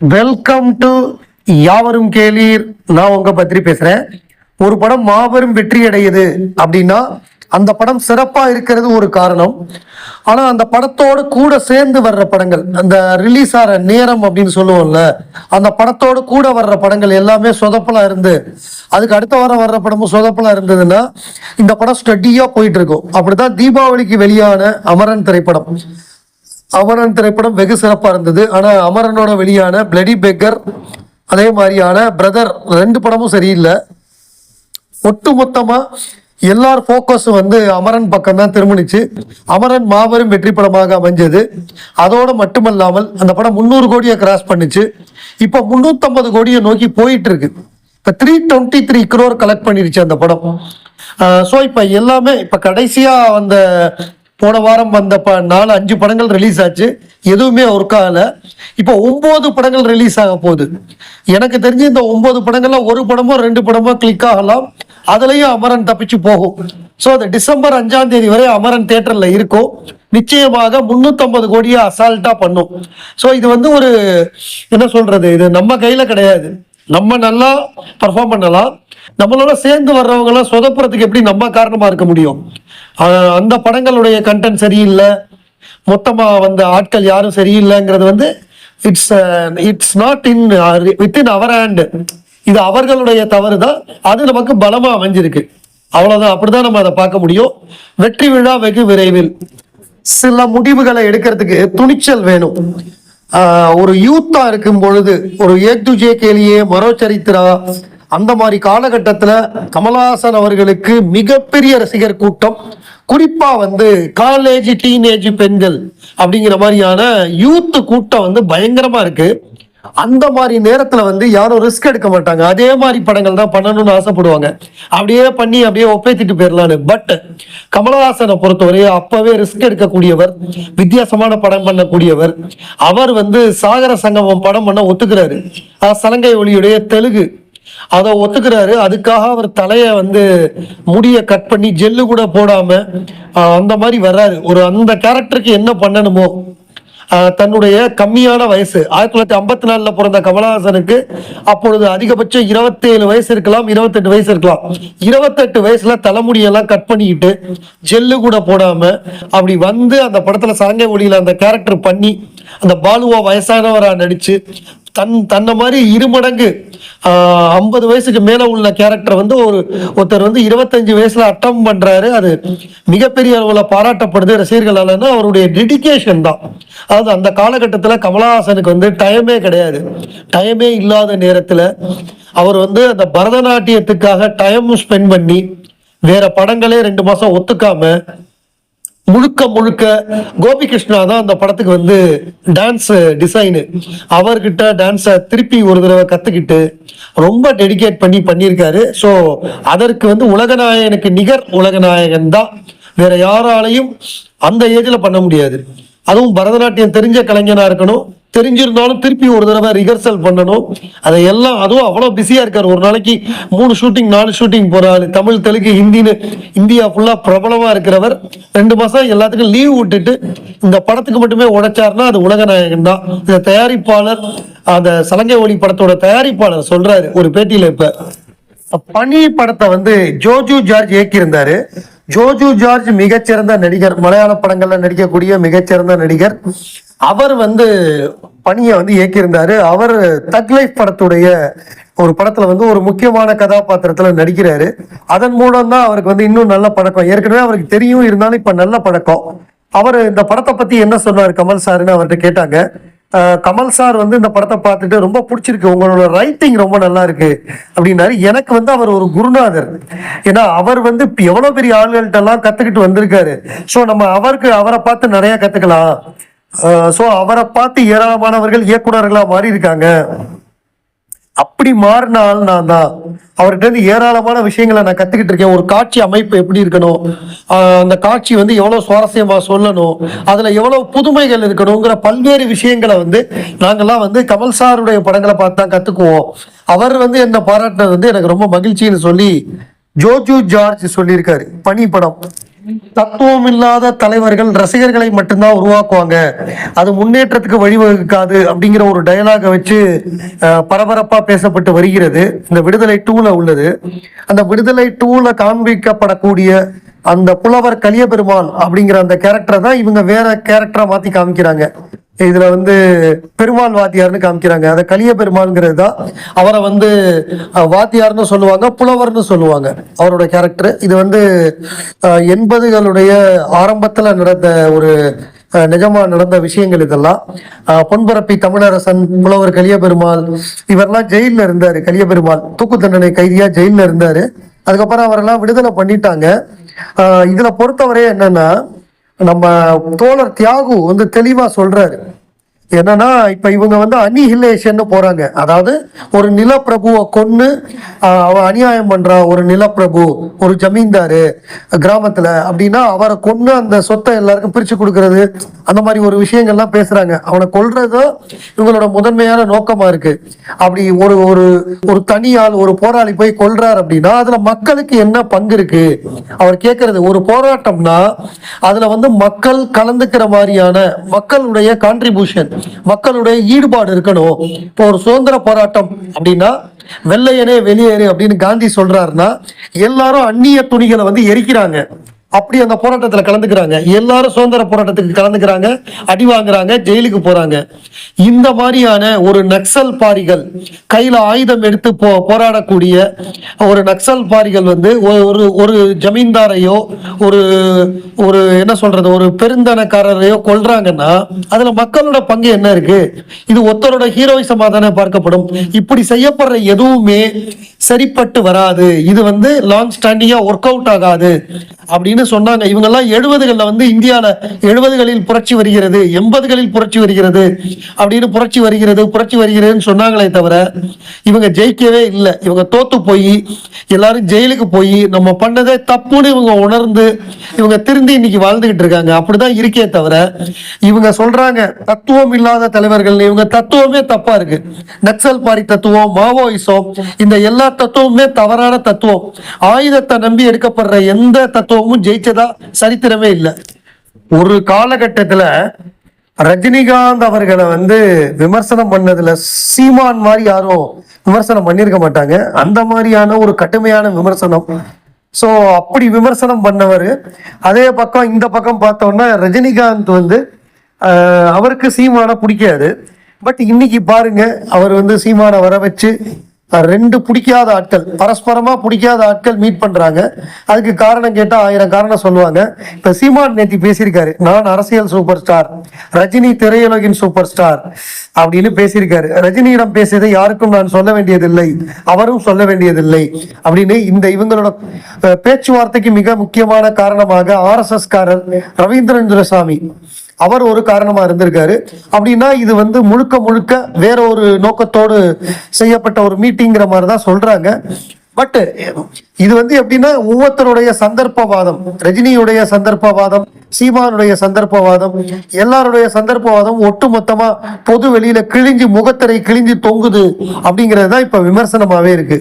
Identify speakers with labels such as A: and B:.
A: Welcome to யாவரும் கேளீர். நான் உங்க பத்திரி பேசுறேன். ஒரு படம் மாபெரும் வெற்றி அடையுது அப்படின்னா அந்த படம் சிறப்பா இருக்கிறது ஒரு காரணம். ஆனா அந்த படத்தோடு கூட சேர்ந்து வர்ற படங்கள் அந்த ரிலீஸ் ஆகிற நேரம் அப்படின்னு சொல்லுவோம்ல அந்த படத்தோடு கூட வர்ற படங்கள் எல்லாமே சொதப்பலா இருந்து அதுக்கு அடுத்த வாரம் வர்ற படமும் சொதப்பலா இருந்ததுன்னா இந்த படம் ஸ்டடியா போயிட்டு இருக்கும். அப்படிதான் தீபாவளிக்கு வெளியான அமரன் திரைப்படம். அமரன் திரைப்படம் வெகு சிறப்பாக இருந்தது. ஆனால் அமரனோட வெளியான பிளடி பெக்கர் அதே மாதிரியான பிரதர் ரெண்டு படமும் சரியில்லை. ஒட்டு மொத்தமாக எல்லார் ஃபோக்கஸும் வந்து அமரன் பக்கம் தான் திரும்பினுச்சு. அமரன் மாபெரும் வெற்றி படமாக அமைஞ்சது. அதோடு மட்டுமல்லாமல் அந்த படம் முந்நூறு கோடியை கிராஸ் பண்ணுச்சு. இப்போ முந்நூற்றம்பது கோடியை நோக்கி போயிட்டு இருக்கு இப்போ three twenty three crore collect பண்ணிருச்சு அந்த படம். ஸோ இப்போ எல்லாமே இப்போ கடைசியாக வந்த போன வாரம் வந்த ப நாலு அஞ்சு படங்கள் ரிலீஸ் ஆச்சு. எதுவுமே ஒர்க் ஆகலை. இப்போ ஒம்பது படங்கள் ரிலீஸ் ஆக போகுது. எனக்கு தெரிஞ்சு இந்த ஒம்பது படங்கள்ல ஒரு படமோ ரெண்டு படமோ கிளிக் ஆகலாம். அதுலேயும் அமரன் தப்பிச்சு போகும். ஸோ அந்த டிசம்பர் அஞ்சாம் தேதி வரை அமரன் தேட்டரில் இருக்கும். நிச்சயமாக முந்நூற்றம்பது கோடியை அசால்ட்டாக பண்ணும். ஸோ இது வந்து ஒரு என்ன சொல்கிறது இது நம்ம கையில் கிடையாது. நம்ம நல்லா பர்ஃபார்ம் பண்ணலாம். நம்மளோட சேர்ந்து வர்றவங்களாம் சொதப்புறதுக்கு எப்படி நம்ம காரணமாக இருக்க முடியும்? அந்த படங்களுடைய கண்டென்ட் சரியில்லை. மொத்தமாக வந்த ஆட்கள் யாரும் சரியில்லைங்கிறது வந்து it's it's not in within our hand இது அவர்களுடைய தவறு தான். அது நமக்கு பலமாக அமைஞ்சிருக்கு. அவ்வளவுதான். அப்படிதான் நம்ம அதை பார்க்க முடியும். வெற்றி விழா வெகு விரைவில். சில முடிவுகளை எடுக்கிறதுக்கு துணிச்சல் வேணும். ஒரு யூத்தா இருக்கும் பொழுது ஒரு ஏத்து ஜே கேலியே மரோ சரித்திரா அந்த மாதிரி காலகட்டத்தில் கமலஹாசன் அவர்களுக்கு மிகப்பெரிய ரசிகர் கூட்டம். குறிப்பா வந்து காலேஜ் டீனேஜ் பெண்கள் அப்படிங்கிற மாதிரியான யூத் கூட்டம் வந்து பயங்கரமா இருக்கு. அந்த மாதிரி நேரத்துல வந்து யாரும் ரிஸ்க் எடுக்க மாட்டாங்க. அதே மாதிரி படங்கள் தான் பண்ணணும்னு ஆசைப்படுவாங்க. அப்படியே பண்ணி அப்படியே ஒப்பேத்திட்டு போயிடலான்னு பட் கமலஹாசனை பொறுத்தவரை அப்பவே ரிஸ்க் எடுக்கக்கூடியவர் வித்தியாசமான படம் பண்ணக்கூடியவர் அவர் வந்து சாகர சங்கமம் படம் பண்ண ஒத்துக்கிறாரு. சலங்கை ஒளியுடைய தெலுங்கு. அதை ஒத்துக்கிறாரு. அதுக்காக அவர் தலையை வந்து முடிய கட் பண்ணி ஜெல்லு கூட போடாம அந்த மாதிரி வர்றாரு. ஒரு அந்த கேரக்டருக்கு என்ன பண்ணணுமோ தன்னுடைய கம்மியான வயசு. ஆயிரத்தி தொள்ளாயிரத்தி ஐம்பத்தி நாலில் பிறந்த கமலஹாசனுக்கு அப்பொழுது அதிகபட்சம் இருபத்தேழு வயசு இருக்கலாம் இருபத்தெட்டு வயசு இருக்கலாம். இருபத்தெட்டு வயசுல தலைமுடியெல்லாம் கட் பண்ணிக்கிட்டு ஜெல்லு கூட போடாம அப்படி வந்து அந்த படத்துல சரங்கை ஒளியில அந்த கேரக்டர் பண்ணி அந்த பாலுவா வயசானவராக நடித்து தன் தன்னை மாதிரி இருமடங்கு ஐம்பது வயசுக்கு மேலே உள்ள கேரக்டர் வந்து ஒரு ஒருத்தர் வந்து இருபத்தஞ்சு வயசில் அட்டம் பண்ணுறாரு அது மிகப்பெரிய அளவில் பாராட்டப்படுது ரசிகர்களாலன்னா அவருடைய டெடிக்கேஷன் தான். அதாவது அந்த காலகட்டத்தில் கமலஹாசனுக்கு வந்து டைமே கிடையாது. டைமே இல்லாத நேரத்தில் அவர் வந்து அந்த பரதநாட்டியத்துக்காக டைம் ஸ்பெண்ட் பண்ணி வேற படங்களே ரெண்டு மாதம் ஒத்துக்காம முழுக்க முழுக்க கோபிகிருஷ்ணா தான் அந்த படத்துக்கு வந்து டான்ஸ் டிசைனு அவர்கிட்ட டான்ஸை திருப்பி ஒரு தடவை கற்றுக்கிட்டு ரொம்ப டெடிகேட் பண்ணி பண்ணியிருக்காரு. ஸோ அதற்கு வந்து உலகநாயகனுக்கு நிகர் உலகநாயகன் தான். வேற யாராலையும் அந்த ஏஜில் பண்ண முடியாது. அதுவும் பரதநாட்டியம் தெரிஞ்ச கலைஞனாக இருக்கணும். தெரிஞ்சிருந்தாலும் திருப்பி ஒரு தடவை ரிஹர்சல் பண்ணணும். அதை எல்லாம் அதுவும் அவ்வளோ பிஸியாக இருக்கார். ஒரு நாளைக்கு மூணு ஷூட்டிங் நாலு ஷூட்டிங் போறாரு. தமிழ் தெலுங்கு ஹிந்தின்னு இந்தியா ஃபுல்லாக பிரபலமாக இருக்கிறவர். ரெண்டு மாதம் எல்லாத்துக்கும் லீவ் விட்டுட்டு இந்த படத்துக்கு மட்டுமே உடைச்சாருன்னா அது உலகநாயகன் தான். இந்த தயாரிப்பாளர் அந்த சலங்கை ஒளி படத்தோட தயாரிப்பாளர் சொல்றாரு ஒரு பேட்டியில் இப்போ. பனி படத்தை வந்து ஜோஜு ஜார்ஜ் இயக்கியிருந்தாரு. ஜோஜு ஜார்ஜ் மிகச்சிறந்த நடிகர். மலையாள படங்கள்ல நடிக்கக்கூடிய மிகச்சிறந்த நடிகர். அவர் வந்து பணியை வந்து இயக்கியிருந்தாரு. அவர் தக் லைஃப் படத்துடைய ஒரு படத்துல வந்து ஒரு முக்கியமான கதாபாத்திரத்துல நடிக்கிறாரு. அதன் மூலம் தான் அவருக்கு வந்து இன்னும் நல்ல பழக்கம். ஏற்கனவே அவருக்கு தெரியும் இருந்தாலும் இப்ப நல்ல பழக்கம். அவர் இந்த படத்தை பத்தி என்ன சொன்னார் கமல் சார்னு அவர்கிட்ட கேட்டாங்க. கமல் சார் வந்து இந்த படத்தை பார்த்துட்டு ரொம்ப பிடிச்சிருக்கு. உங்களோட ரைட்டிங் ரொம்ப நல்லா இருக்கு. அப்படின்னாரு. எனக்கு வந்து அவர் ஒரு குருநாதர். ஏன்னா அவர் வந்து எவ்வளோ பெரிய ஆளுகள்கிட்ட எல்லாம் கற்றுக்கிட்டு வந்திருக்காரு. ஸோ நம்ம அவருக்கு அவரை பார்த்து நிறைய கற்றுக்கலாம் ஸோ அவரை பார்த்து ஏராளமானவர்கள் இயக்குநர்களாக மாறி இருக்காங்க அப்படி மாறின ஆள் நான் தான். அவர்கிட்ட இருந்து ஏராளமான விஷயங்களை நான் கத்துக்கிட்டு இருக்கேன். ஒரு காட்சி அமைப்பு எப்படி இருக்கணும்? அந்த காட்சி வந்து எவ்வளவு சுவாரஸ்யமா சொல்லணும்? அதுல எவ்வளவு புதுமைகள் இருக்கணுங்கிற பல்வேறு விஷயங்களை வந்து நாங்கெல்லாம் வந்து கமல் சாருடைய படங்களை பார்த்து தான் கத்துக்குவோம். அவர் வந்து என்ன பாராட்டினது வந்து எனக்கு ரொம்ப மகிழ்ச்சின்னு சொல்லி ஜோஜு ஜார்ஜ் சொல்லியிருக்காரு. பனி படம். தத்துவம் இல்லாத தலைவர்கள் ரசிகர்களை மட்டும்தான் உருவாக்குவாங்க. அது முன்னேற்றத்துக்கு வழிவகுக்காது அப்படிங்கிற ஒரு டயலாக வச்சு அஹ், பரபரப்பா பேசப்பட்டு வருகிறது. இந்த விடுதலை டூல உள்ளது. அந்த விடுதலை டூல காண்பிக்கப்படக்கூடிய அந்த புலவர் கலியபெருமான் அப்படிங்கிற அந்த கேரக்டரை தான் இவங்க வேற கேரக்டரா மாத்தி காமிக்கிறாங்க. இதுல வந்து பெருமாள் வாத்தியார்னு காமிக்கிறாங்க. அதை கலிய பெருமாள்ங்கிறது தான் அவரை வந்து வாத்தியார்னு சொல்லுவாங்க புலவர்னு சொல்லுவாங்க அவரோட கேரக்டர் இது வந்து எண்பதுகளுடைய ஆரம்பத்துல நடந்த ஒரு நிஜமா நடந்த விஷயங்கள் இதெல்லாம். பொன்பரப்பி தமிழரசன் புலவர் கலிய பெருமாள் இவரெல்லாம் ஜெயிலில் இருந்தாரு கலிய பெருமாள். தூக்கு தண்டனை கைதியா ஜெயிலில் இருந்தாரு. அதுக்கப்புறம் அவரெல்லாம் விடுதலை பண்ணிட்டாங்க. இதில் இதுல பொறுத்தவரை என்னன்னா நம்ம தோழர் தியாகு வந்து தெளிவா சொல்றாரு. என்னன்னா இப்ப இவங்க வந்து அனிஹிலேஷன் போறாங்க. அதாவது ஒரு நிலப்பிரபுவை கொன்று அவன் அநியாயம் பண்ணுறான் ஒரு நிலப்பிரபு ஒரு ஜமீன்தாரு கிராமத்துல. அப்படின்னா அவரை கொன்று அந்த சொத்தை எல்லாருக்கும் பிரிச்சு கொடுக்கறது அந்த மாதிரி ஒரு விஷயங்கள்லாம் பேசுறாங்க. அவனை கொல்றது இவங்களோட முதன்மையான நோக்கமா இருக்கு. அப்படி ஒரு ஒரு ஒரு தனியால் ஒரு போராளி போய் கொல்றார் அப்படின்னா அதுல மக்களுக்கு என்ன பங்கு இருக்கு? அவர் கேட்கறது ஒரு போராட்டம்னா அதுல வந்து மக்கள் கலந்துக்கிற மாதிரியான மக்களுடைய கான்ட்ரிபியூஷன் மக்களுடைய ஈடுபாடு இருக்கணும். இப்போ ஒரு சுதந்திர போராட்டம் அப்படின்னா வெள்ளையனே வெளியேறு அப்படின்னு காந்தி சொல்றாருன்னா எல்லாரும் அந்நிய துணிகளை வந்து எரிக்கிறாங்க. அப்படி அந்த போராட்டத்தில் கலந்துக்கிறாங்க. எல்லாரும் சுதந்திர போராட்டத்துக்கு கலந்துக்கிறாங்க அடி வாங்குறாங்க ஜெயிலுக்கு போறாங்க. இந்த மாதிரியான ஒரு நக்சல் பாரிகள் கையில ஆயுதம் எடுத்து போ போராடக்கூடிய ஒரு நக்சல் பாரிகள் வந்து ஒரு ஒரு ஜமீன்தாரையோ ஒரு ஒரு என்ன சொல்றது ஒரு பெருந்தனக்காரரையோ கொள்றாங்கன்னா அதுல மக்களோட பங்கு என்ன இருக்கு? இது ஒருத்தரோட ஹீரோயிசமாக தானே பார்க்கப்படும். இப்படி செய்யப்படுற எதுவுமே சரிப்பட்டு வராது. இது வந்து லாங் ஸ்டாண்டிங்கா ஒர்க் அவுட் ஆகாது. அப்படின்னு சொன்னாங்க. இவங்க எல்லாம் எழுபதுகள்ல வந்து இந்தியால எழுபதுகளில் புரட்சி வருகிறது எண்பதுகளில் புரட்சி வருகிறது அப்படின்னு புரட்சி வருகிறது புரட்சி வருகிறதுன்னு சொன்னாங்களே தவிர இவங்க ஜெயிக்கவே இல்லை. இவங்க தோத்து போய் எல்லாரும் ஜெயிலுக்கு போய் நம்ம பண்ணதே தப்புன்னு இவங்க உணர்ந்து இவங்க திருந்தி இன்னைக்கு வாழ்ந்துகிட்டு இருக்காங்க. அப்படிதான் இருக்கே தவிர இவங்க சொல்றாங்க தத்துவம் இல்லாத தலைவர்கள் இவங்க தத்துவமே தப்பா இருக்கு. நக்சல் பாரி தத்துவம் மாவோயிசம் இந்த எல்லா தத்துவமுமே தவறான தத்துவம். ஆயுதத்தை நம்பி எடுக்கப்படுற எந்த தத்துவமும் ஜெயிச்சதா சரித்திரமே இல்லை. ஒரு காலகட்டத்தில் ரஜினிகாந்த் அவர்களை வந்து விமர்சனம் பண்ணதுல சீமான் மாதிரி யாரும் விமர்சனம் பண்ணியிருக்க மாட்டாங்க. அந்த மாதிரியான ஒரு கடுமையான விமர்சனம். ஸோ அப்படி விமர்சனம் பண்ணவர். அதே பக்கம் இந்த பக்கம் பார்த்தோம்னா ரஜினிகாந்த் வந்து அவருக்கு சீமானை பிடிக்காது. பட் இன்னைக்கு பாருங்க அவர் வந்து சீமானை வர வச்சு ரெண்டு பிடிக்காத ஆட்கள் பரஸ்பரமா பிடிக்காத ஆட்கள் மீட் பண்றாங்க. அதுக்கு காரணம் கேட்டா ஆயிரம் காரணம் சொல்லுவாங்க. இப்ப சீமான் நேத்தி பேசியிருக்காரு. நான் அரசியல் சூப்பர் ஸ்டார் ரஜினி திரையுலகின் சூப்பர் ஸ்டார் அப்படின்னு பேசியிருக்காரு. ரஜினியிடம் பேசியதை யாருக்கும் நான் சொல்ல வேண்டியதில்லை அவரும் சொல்ல வேண்டியதில்லை அப்படின்னு இந்த இவங்களோட பேச்சுவார்த்தைக்கு மிக முக்கியமான காரணமாக ஆர்எஸ்எஸ் காரர் ரவீந்திரன் துரசாமி அவர் ஒரு காரணமா இருந்திருக்காரு. அப்படின்னா இது வந்து முழுக்க முழுக்க வேற ஒரு நோக்கத்தோடு செய்யப்பட்ட ஒரு மீட்டிங்கிற மாதிரி தான் சொல்றாங்க. பட் இது வந்து எப்படின்னா ஒவ்வொருத்தருடைய சந்தர்ப்பவாதம் ரஜினியுடைய சந்தர்ப்பவாதம் சீமானுடைய சந்தர்ப்பவாதம் எல்லாருடைய சந்தர்ப்பவாதம் ஒட்டு மொத்தமா பொது வெளியில கிழிஞ்சு முகத்திரை கிழிஞ்சு தொங்குது அப்படிங்கிறது தான் இப்ப விமர்சனமாவே இருக்கு.